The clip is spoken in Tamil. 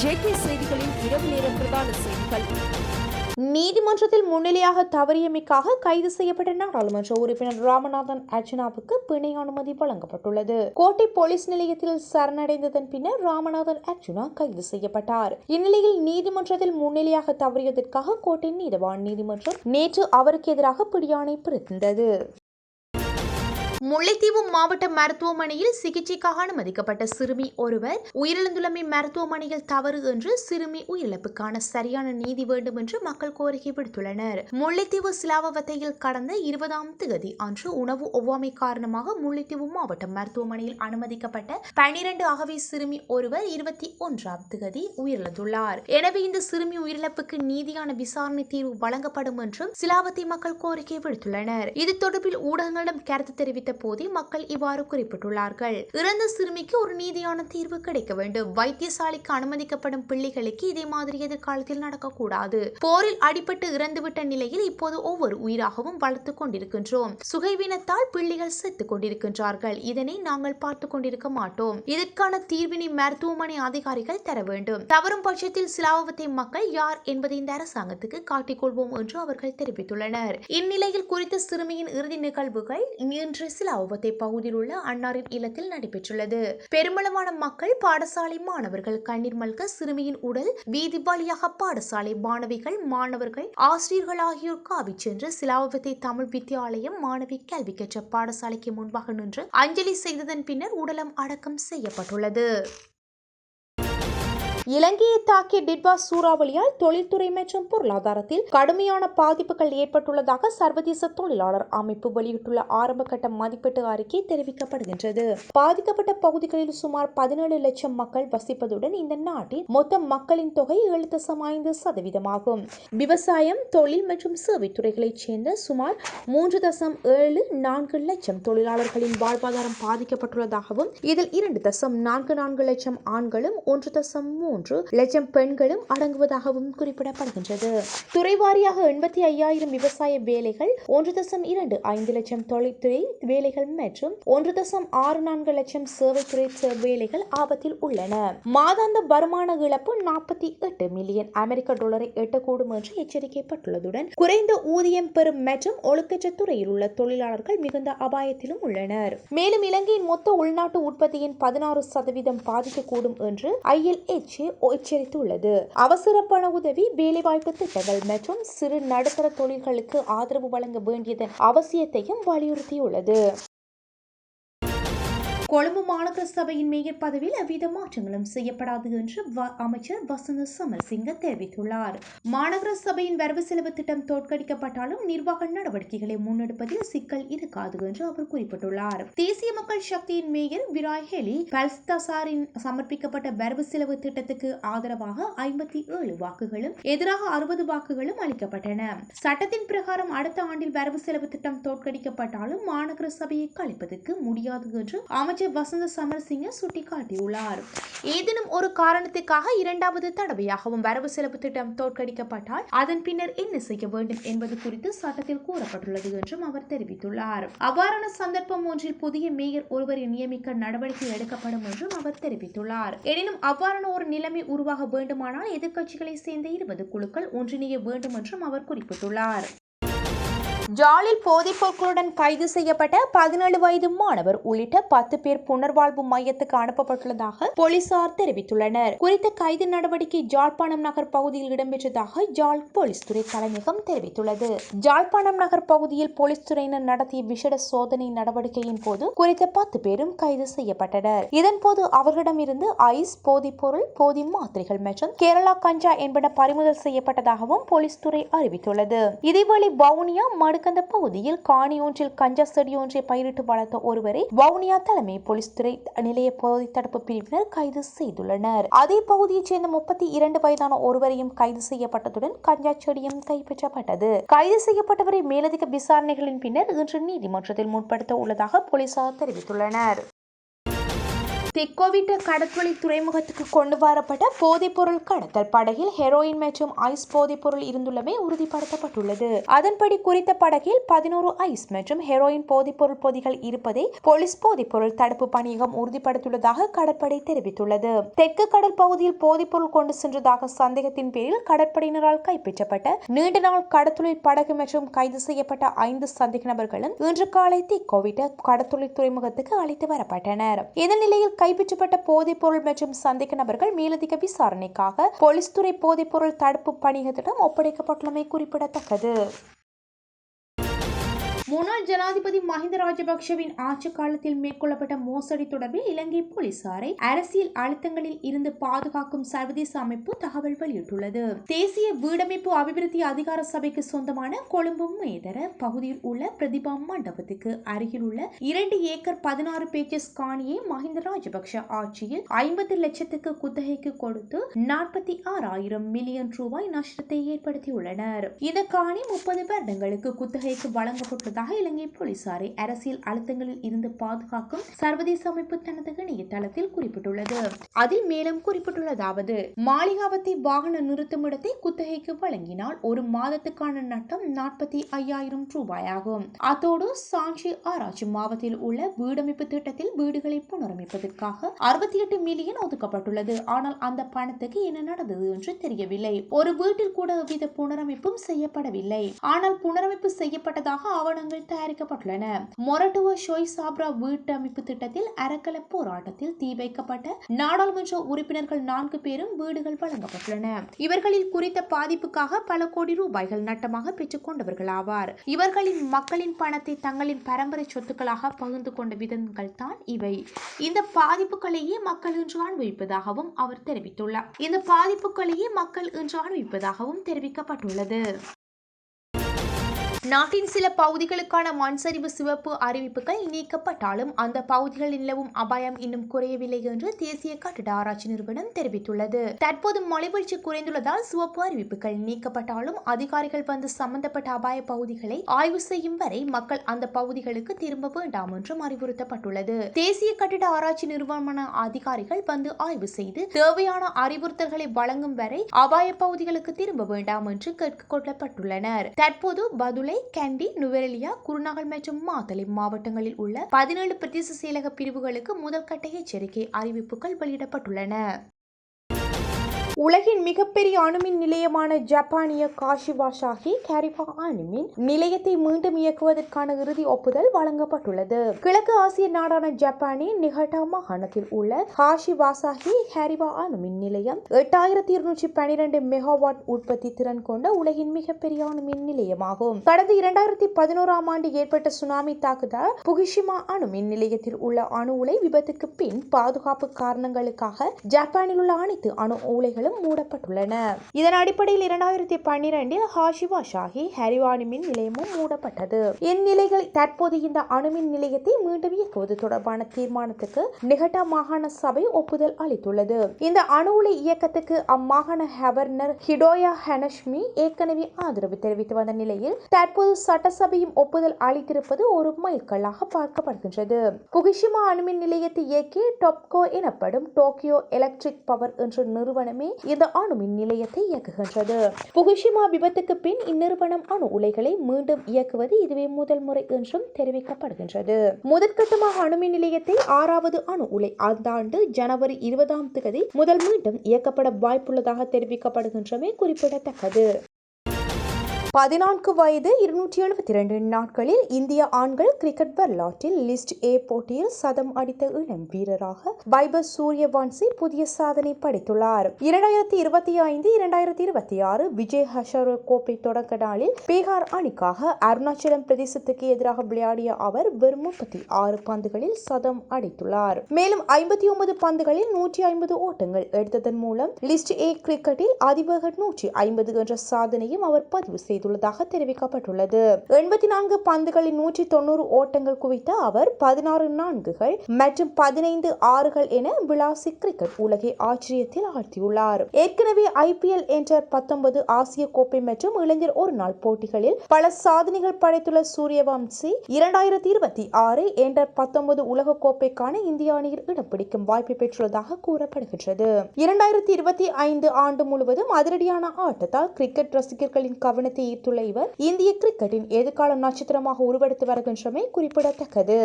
ஜேகே செய்திகளின் இரவு நேர பிரதான செய்திகள். நீதிமன்றத்தில் முன்னிலையாக தவறியமைக்காக கைது செய்யப்பட்ட நாடாளுமன்ற உறுப்பினர் ராமநாதன் அர்ச்சனாவுக்கு பிணை அனுமதி வழங்கப்பட்டுள்ளது. கோட்டை போலீஸ் நிலையத்தில் சரணடைந்ததன் பின்னர் ராமநாதன் அர்ச்சுனா கைது செய்யப்பட்டார். இந்நிலையில் நீதிமன்றத்தில் முன்னிலையாக தவறியதற்காக கோட்டை நீதவான் நீதிமன்றம் நேற்று அவருக்கு எதிராக பிடியாணை பிறந்தது முல்லைத்தீவு மாவட்ட மருத்துவமனையில் சிகிச்சைக்காக அனுமதிக்கப்பட்ட சிறுமி ஒருவர் உயிரிழந்துள்ளமை மருத்துவமனையில் தவறு என்று சிறுமி உயிரிழப்புக்கான சரியான நீதி வேண்டும் என்று மக்கள் கோரிக்கை விடுத்துள்ளனர். முல்லைத்தீவு சிலாவவத்தையில் கடந்த இருபதாம் தேதி அன்று உணவு ஒவ்வாமை காரணமாக முல்லைத்தீவு மாவட்ட மருத்துவமனையில் அனுமதிக்கப்பட்ட பனிரெண்டு அகவை சிறுமி ஒருவர் இருபத்தி ஒன்றாம் தேதி உயிரிழந்துள்ளார். எனவே இந்த சிறுமி உயிரிழப்புக்கு நீதியான விசாரணை தீர்வு வழங்கப்படும் என்றும் சிலாவத்தை மக்கள் கோரிக்கை விடுத்துள்ளனர். இது தொடர்பில் ஊடகங்களிடம் கருத்து தெரிவித்த போதே மக்கள் இவ்வாறு குறிப்பிட்டுள்ளார்கள். இறந்த சிறுமிக்கு ஒரு நீதியான தீர்வு கிடைக்க வேண்டும். வைத்தியசாலைக்கு அனுமதிக்கப்படும் பிள்ளைகளுக்கு இதே மாதிரி எதிர்காலத்தில் நடக்கக்கூடாது. போரில் அடிபட்டு இறந்துவிட்ட நிலையில் இப்போது ஒவ்வொரு உயிராகவும் வளர்த்து கொண்டிருக்கின்றோம். சுகைவினத்தால் பிள்ளைகள் செத்துக் கொண்டிருக்கின்றார்கள். இதனை நாங்கள் பார்த்து கொண்டிருக்க மாட்டோம். இதற்கான தீர்வினை மருத்துவமனை அதிகாரிகள் தர வேண்டும். தவறும் பட்சத்தில் சிலாவத்தை மக்கள் யார் என்பதை இந்த அரசாங்கத்துக்கு காட்டிக்கொள்வோம் என்று அவர்கள் தெரிவித்துள்ளனர். இந்நிலையில் குறித்த சிறுமியின் இறுதி நிகழ்வுகள் இன்று சிலாவத்தை பகுதியில் உள்ள அன்னாரின் இல்லத்தில் நடைபெற்றுள்ளது. பெருமளவான மக்கள் பாடசாலை மாணவர்கள் கண்ணீர் மல்க சிறுமியின் உடல் வீதி வழியாக பாடசாலை மாணவிகள் மாணவர்கள் ஆசிரியர்கள் ஆகியோர் காவி சென்று சிலாவத்தை தமிழ் வித்தியாலயம் மாணவி கல்வி கற்ற பாடசாலைக்கு முன்பாக நின்று அஞ்சலி செய்ததன் பின்னர் உடலம் அடக்கம் செய்யப்பட்டுள்ளது. இலங்கையை தாக்கிய டிட்வா சூறாவளியால் தொழில்துறை மற்றும் பொருளாதாரத்தில் கடுமையான பாதிப்புகள் ஏற்பட்டுள்ளதாக சர்வதேச தொழிலாளர் அமைப்பு வெளியிட்டுள்ள ஆரம்பகட்ட மதிப்பீட்டு அறிக்கை தெரிவிக்கப்படுகின்றது. பாதிக்கப்பட்ட பகுதிகளில் சுமார் பதினேழு லட்சம் மக்கள் வசிப்பதுடன் இந்த நாட்டின் மொத்த மக்களின் தொகை ஏழு தசம் ஐந்து சதவீதமாகும். விவசாயம் தொழில் மற்றும் சேவைத்துறைகளைச் சேர்ந்த சுமார் மூன்று தசம் ஏழு நான்கு லட்சம் தொழிலாளர்களின் வாழ்வாதாரம் பாதிக்கப்பட்டுள்ளதாகவும் இதில் இரண்டு தசம் நான்கு நான்கு லட்சம் ஆண்களும் ஒன்று தசம் மூன்று லட்சம் பெண்களும் அடங்குவதாகவும் குறிப்பிடப்படுகின்றது. துறை வாரியாக எண்பத்தி ஐயாயிரம் விவசாய வேலைகள் ஒன்று தசம் இரண்டு ஐந்து லட்சம் தொழில்துறை வேலைகள் மற்றும் ஒன்று தசம் ஆறு நான்கு லட்சம் சேவைத்துறை வேலைகள் ஆபத்தில் உள்ளன. மாதாந்த வருமான இழப்பு நாற்பத்தி எட்டு மில்லியன் அமெரிக்க டாலரை எட்டக்கூடும் என்று எச்சரிக்கப்பட்டுள்ளதுடன் குறைந்த ஊதியம் பெறும் மற்றும் ஒழுக்கற்ற துறையில் உள்ள தொழிலாளர்கள் மிகுந்த அபாயத்திலும் உள்ளனர். மேலும் இலங்கையின் மொத்த உள்நாட்டு உற்பத்தியின் பதினாறு சதவீதம் பாதிக்கக்கூடும் என்று ஐஎல்எச் எச்சரித்துள்ளது. அவசர பண உதவி வேலைவாய்ப்பு திட்டங்கள் மற்றும் சிறு நடுத்தர தொழில்களுக்கு ஆதரவு வழங்க வேண்டியதன் அவசியத்தையும் வலியுறுத்தியுள்ளது. கொழும்பு மாநகர சபையின் மேயர் பதவியில் எவ்வித மாற்றங்களும் செய்யப்படாது என்று வ- அமைச்சர் வசந்த சமரசிங்க தெரிவித்துள்ளார். மாநகர சபையின் வரவு செலவு திட்டம் தோற்கடிக்கப்பட்டாலும் நிர்வாக நடவடிக்கைகளை முன்னெடுப்பதில் சிக்கல் இருக்காது என்று அவர் குறிப்பிட்டுள்ளார். தேசிய மக்கள் சக்தியின் மேயர் விராய் ஹெலி பல்ஸ்தசாரின் சமர்ப்பிக்கப்பட்ட வரவு செலவு திட்டத்துக்கு ஆதரவாக ஐம்பத்தி ஏழு வாக்குகளும் எதிராக அறுபது வாக்குகளும் அளிக்கப்பட்டன. சட்டத்தின் பிரகாரம் அடுத்த ஆண்டில் வரவு செலவு திட்டம் தோற்கடிக்கப்பட்டாலும் மாநகர சபையை கழிப்பதற்கு முடியாது என்று அமைச்சர் வசந்த சமரசிங்க சுட்டிக்காட்டியுள்ளார் ஏதேனும் ஒரு காரணத்துக்காக இரண்டாவது தடவையாகவும் வரவு செலவு திட்டம் தோற்கடிக்கப்பட்டால் அதன் பின்னர் என்ன செய்ய வேண்டும் என்பது குறித்து சட்டத்தில் கூறப்பட்டுள்ளது என்றும் அவர் தெரிவித்துள்ளார். அவ்வாறான சந்தர்ப்பம் ஒன்றில் புதிய மேயர் ஒருவரை நியமிக்க நடவடிக்கை எடுக்கப்படும் என்றும் அவர் தெரிவித்துள்ளார். எனினும் அவ்வாறான ஒரு நிலைமை உருவாக வேண்டுமானால் எதிர்க்கட்சிகளை சேர்ந்த இருபது குழுக்கள் ஒன்றிணைய வேண்டும் என்றும் அவர் குறிப்பிட்டுள்ளார். ஜாலில் போதைப் பொருட்களுடன் கைது செய்யப்பட்ட பதினேழு வயது மாணவர் உள்ளிட்ட பத்து பேர் புனர்வாழ்வு மையத்துக்கு அனுப்பப்பட்டுள்ளதாக போலீசார் தெரிவித்துள்ளனர். குறித்த கைது நடவடிக்கை ஜாழ்ப்பாணம் நகர் பகுதியில் இடம்பெற்றதாக ஜாழ் போலீஸ் துறை தலைமையகம் தெரிவித்துள்ளது. ஜாழ்ப்பாணம் நகர் பகுதியில் போலீஸ் துறையினர் நடத்திய விசேட சோதனை நடவடிக்கையின் போது குறித்த பத்து பேரும் கைது செய்யப்பட்டனர். இதன்போது அவர்களிடமிருந்து ஐஸ் போதைப் பொருள் போதி மாத்திரைகள் மற்றும் கேரளா கஞ்சா என்பன பறிமுதல் செய்யப்பட்டதாகவும் போலீஸ் துறை அறிவித்துள்ளது. இதேவேளை வவுனியா அந்த பகுதியில் காணி ஒன்றில் கஞ்சா செடி ஒன்றை பயிரிட்டு வளர்த்த ஒருவரை வவுனியா தலைமை போலீஸ் துறை நிலைய பகுதி தடுப்பு பிரிவினர் கைது செய்துள்ளனர். அதே பகுதியைச் சேர்ந்த முப்பத்தி இரண்டு வயதான ஒருவரையும் கைது செய்யப்பட்டதுடன் கஞ்சா செடியும் கைப்பற்றப்பட்டது. கைது செய்யப்பட்டவரை மேலதிக விசாரணைகளின் பின்னர் இன்று நீதிமன்றத்தில் முற்படுத்த உள்ளதாக போலீசார் தெரிவித்துள்ளனர். தெக்கோவிட்ட கடற்கொலை துறைமுகத்துக்கு கொண்டு வரப்பட்ட போதைப்பொருள் கடத்தல் படகில் ஹெரோயின் மற்றும் ஐஸ் போதைப்பொருள் இருந்துள்ளமை உறுதிப்படுத்தப்பட்டுள்ளது. அதன்படி குறித்த படகில் பதினோரு ஐஸ் மற்றும் ஹெரோயின் போதைப்பொருள் பொதிகள் இருப்பதை போலீஸ் போதைப்பொருள் தடுப்பு பணியகம் உறுதிப்படுத்தியுள்ளதாக கடற்படை தெரிவித்துள்ளது. தெற்கு கடல் பகுதியில் போதைப்பொருள் கொண்டு சென்றதாக சந்தேகத்தின் பேரில் கடற்படையினரால் கைப்பற்றப்பட்ட நீண்ட நாள் கடத்தொழில் படகு மற்றும் கைது செய்யப்பட்ட ஐந்து சந்தேக நபர்களும் இன்று காலை திக்கோவிட்ட கடத்தொழில் துறைமுகத்துக்கு அழைத்து வரப்பட்டனர். இதன் நிலையில் கைப்பற்றப்பட்ட போதைப் பொருள் மற்றும் சந்தேக நபர்கள் மேலதிக விசாரணைக்காக போலீஸ் துறை போதைப் பொருள் தடுப்பு பணியகத்திடம் ஒப்படைக்கப்பட்டுள்ளமை குறிப்பிடத்தக்கது. முன்னாள் ஜனாதிபதி மஹிந்த ராஜபக்ஷவின் ஆட்சி காலத்தில் மேற்கொள்ளப்பட்ட மோசடி தொடர்பில் இலங்கை போலீசாரை அரசியல் அழுத்தங்களில் இருந்து பாதுகாக்கும் சர்வதேச அமைப்பு தகவல் வெளியிட்டுள்ளது. தேசிய வீடமைப்பு அபிவிருத்தி அதிகார சபைக்கு சொந்தமான கொழும்பு மேதர பகுதியில் உள்ள பிரதிபா மண்டபத்துக்கு அருகில் உள்ள இரண்டு ஏக்கர் பதினாறு பேஜஸ் காணியை மஹிந்த ராஜபக்ஷ ஆட்சியில் ஐம்பது லட்சத்துக்கு குத்தகைக்கு கொடுத்து நாற்பத்தி ஆறாயிரம் மில்லியன் ரூபாய் நஷ்டத்தை ஏற்படுத்தியுள்ளனர். இந்த காணி முப்பது வருடங்களுக்கு குத்தகைக்கு வழங்கப்பட்டதாக இலங்கை போலீசாரை அரசியல் அழுத்தங்களில் இருந்து பாதுகாக்கும் சர்வதேச அமைப்பு தனது இணையதளத்தில் குறிப்பிட்டுள்ளது. அதில் மேலும் குறிப்பிட்டுள்ளதாவது மாளிகாவத்தை வாகன நிறுத்தும் இடத்தை குத்தகைக்கு வழங்கினால் ஒரு மாதத்துக்கான நட்டம் நாற்பத்தி ஐயாயிரம் ரூபாயாகும். அத்தோடு சாஞ்சி ஆராய்ச்சி மாவட்டத்தில் உள்ள வீடமைப்பு திட்டத்தில் வீடுகளை புனரமைப்பதற்காக அறுபத்தி எட்டு மில்லியன் ஒதுக்கப்பட்டுள்ளது. ஆனால் அந்த பணத்துக்கு என்ன நடந்தது என்று தெரியவில்லை. ஒரு வீட்டில் கூட எவ்வித புனரமைப்பும் செய்யப்படவில்லை. ஆனால் புனரமைப்பு செய்யப்பட்டதாக ஆவணங்கள் தயாரிக்கப்பட்டுள்ளன. மொரட்டுவ ஷோய் சாப்ரா வீட்டமைப்பு திட்டத்தில் அறக்கல போராட்டத்தில் தீ வைக்கப்பட்ட நாடாளுமன்ற உறுப்பினர்கள் நான்கு பேரும் வீடுகள் வழங்கப்பட்டுள்ளன. இவர்களில் குறித்த பாதிப்புக்காக பல கோடி ரூபாய்கள் நட்டமாக பெற்றுக் கொண்டவர்கள் ஆவார். இவர்களின் மக்களின் பணத்தை தங்களின் பரம்பரை சொத்துக்களாக பகிர்ந்து கொண்ட விதங்கள் தான் இவை. இந்த பாதிப்புகளையே மக்கள் இன்று அனுபவிப்பதாகவும் அவர் தெரிவித்துள்ளார். இந்த பாதிப்புகளையே மக்கள் இன்று அனுபவிப்பதாகவும் தெரிவிக்கப்பட்டுள்ளது. நாட்டின் சில பகுதிகளுக்கான மண் சரிவு சிவப்பு அறிவிப்புகள் நீக்கப்பட்டாலும் அந்த பகுதிகளில் நிலவும் அபாயம் இன்னும் குறையவில்லை என்று தேசிய கட்டிட ஆராய்ச்சி நிறுவனம் தெரிவித்துள்ளது. தற்போது மழைவீழ்ச்சி குறைந்துள்ளதால் சிவப்பு அறிவிப்புகள் நீக்கப்பட்டாலும் அதிகாரிகள் வந்து சம்பந்தப்பட்ட அபாய பகுதிகளை ஆய்வு செய்யும் வரை மக்கள் அந்த பகுதிகளுக்கு திரும்ப வேண்டாம் என்றும் அறிவுறுத்தப்பட்டுள்ளது. தேசிய கட்டிட ஆராய்ச்சி நிறுவன அதிகாரிகள் வந்து ஆய்வு செய்து தேவையான அறிவுறுத்தல்களை வழங்கும் வரை அபாய பகுதிகளுக்கு திரும்ப வேண்டாம் என்று கேட்டுக் கொள்ளப்பட்டுள்ளனர். தற்போது பதுளை கேண்டி நுவரெலியா குருநாகல் மற்றும் மாத்தளை மாவட்டங்களில் உள்ள பதினேழு பிரதேச செயலக பிரிவுகளுக்கு முதல் கட்ட எச்சரிக்கை அறிவிப்புகள் வெளியிடப்பட்டுள்ளன. உலகின் மிகப்பெரிய அணுமின் நிலையமான ஜப்பானிய காஷிவாஷாகி கேரிபா அணுமின் நிலையத்தை மீண்டும் இயக்குவதற்கான இறுதி ஒப்புதல் வழங்கப்பட்டுள்ளது. கிழக்கு ஆசிய நாடான ஜப்பானின் நிகட்டா மாகாணத்தில் உள்ள காஷிவாசாகி ஹேரிபா அணுமின் நிலையம் எட்டாயிரத்தி இருநூற்றி பனிரெண்டு மெகாவாட் உற்பத்தி திறன் கொண்ட உலகின் மிகப்பெரிய அணுமின் நிலையமாகும். கடந்த இரண்டாயிரத்தி பதினோராம் ஆண்டு ஏற்பட்ட சுனாமி தாக்குதல் புகிஷிமா அணுமின் நிலையத்தில் உள்ள அணு உலை விபத்துக்கு பின் பாதுகாப்பு காரணங்களுக்காக ஜப்பானில் உள்ள அனைத்து அணு உலைகளும் மூடப்பட்டுள்ளன. இதன் அடிப்படையில் இரண்டாயிரத்தி பன்னிரெண்டில் ஹாஷிவா ஷாஹி ஹரிவா அணுமின் நிலையமும் மூடப்பட்டது. இந்நிலையில் தற்போது இந்த அணுமின் நிலையத்தை மீண்டும் இயக்குவது தொடர்பான தீர்மானத்துக்கு நிகட்டா மாகாண சபை ஒப்புதல் அளித்துள்ளது. இந்த அணு உலை இயக்கத்துக்கு அம்மாகாண ஹெவர்னர் ஹிடோயா ஹனஷ்மி ஏற்கனவே ஆதரவு தெரிவித்து வந்த நிலையில் தற்போது சட்டசபையும் ஒப்புதல் அளித்திருப்பது ஒரு மைல்கல்லாக பார்க்கப்படுகின்றது. புகிஷிமா அணுமின் நிலையத்தை இயக்கி டொப்கோ எனப்படும் டோக்கியோ எலக்ட்ரிக் பவர் என்ற நிறுவனமே இந்த அணுமின் நிலையத்தை இயக்குகின்றது. புகுஷிமா விபத்துக்கு பின் இந்நிறுவனம் அணு உலைகளை மீண்டும் இயக்குவது இதுவே முதல் முறை என்றும் தெரிவிக்கப்படுகின்றது. முதற்கட்டமாக அணுமின் நிலையத்தை ஆறாவது அணு உலை அந்த ஆண்டு ஜனவரி இருபதாம் தேதி முதல் மீண்டும் இயக்கப்பட வாய்ப்புள்ளதாக தெரிவிக்கப்படுகின்றமை குறிப்பிடத்தக்கது. பதினான்கு வயது இருநூற்றி எழுபத்தி இரண்டு நாட்களில் இந்திய ஆண்கள் கிரிக்கெட் வரலாற்றில் லிஸ்ட் ஏ போட்டியில் சதம் அடித்த இளம் வீரராக வைபர் சூரியவான்சி புதிய சாதனை படைத்துள்ளார். இரண்டாயிரத்தி இருபத்தி ஐந்து இரண்டாயிரத்தி இருபத்தி ஆறு விஜய் ஹஷர் கோப்பை தொடக்க நாளில் பீகார் அணிக்காக அருணாச்சலம் பிரதேசத்துக்கு எதிராக விளையாடிய அவர் வெறும் முப்பத்தி ஆறு பந்துகளில் சதம் அடித்துள்ளார். மேலும் ஐம்பத்தி ஒன்பது பந்துகளில் நூற்றி ஐம்பது ஓட்டங்கள் எடுத்ததன் மூலம் லிஸ்ட் ஏ கிரிக்கெட்டில் அதிவேக நூற்றி ஐம்பது என்ற சாதனையும் அவர் பதிவு செய்தார் செய்துள்ளதாக தெரிவிக்கப்பட்டுள்ளது. எண்பத்தி நான்கு பந்துகளில் நூற்றி தொண்ணூறு ஓட்டங்கள் குவித்த அவர் பதினாறு நான்குகள் மற்றும் பதினைந்து ஆறுகள் என விளாசி கிரிக்கெட் உலகை ஆச்சரியத்தில் ஆழ்த்தியுள்ளார். ஏற்கனவே ஐபிஎல் என்ற பத்தொன்பது ஆசிய கோப்பை மற்றும் இளைஞர் ஒரு நாள் போட்டிகளில் பல சாதனைகள் படைத்துள்ள சூரியவம்சி இரண்டாயிரத்தி இருபத்தி ஆறு என்ற பத்தொன்பது உலக கோப்பைக்கான இந்திய அணியில் இடம் பிடிக்கும் வாய்ப்பை பெற்றுள்ளதாக கூறப்படுகின்றது. இரண்டாயிரத்தி இருபத்தி ஐந்து ஆண்டு முழுவதும் அதிரடியான ஆட்டத்தால் கிரிக்கெட் ரசிகர்களின் கவனத்தை ஈர்த்துள்ள இவர் இந்திய கிரிக்கெட்டின் எதிர்கால நட்சத்திரமாக உருவெடுத்து வருகின்றமை குறிப்பிடத்தக்கது.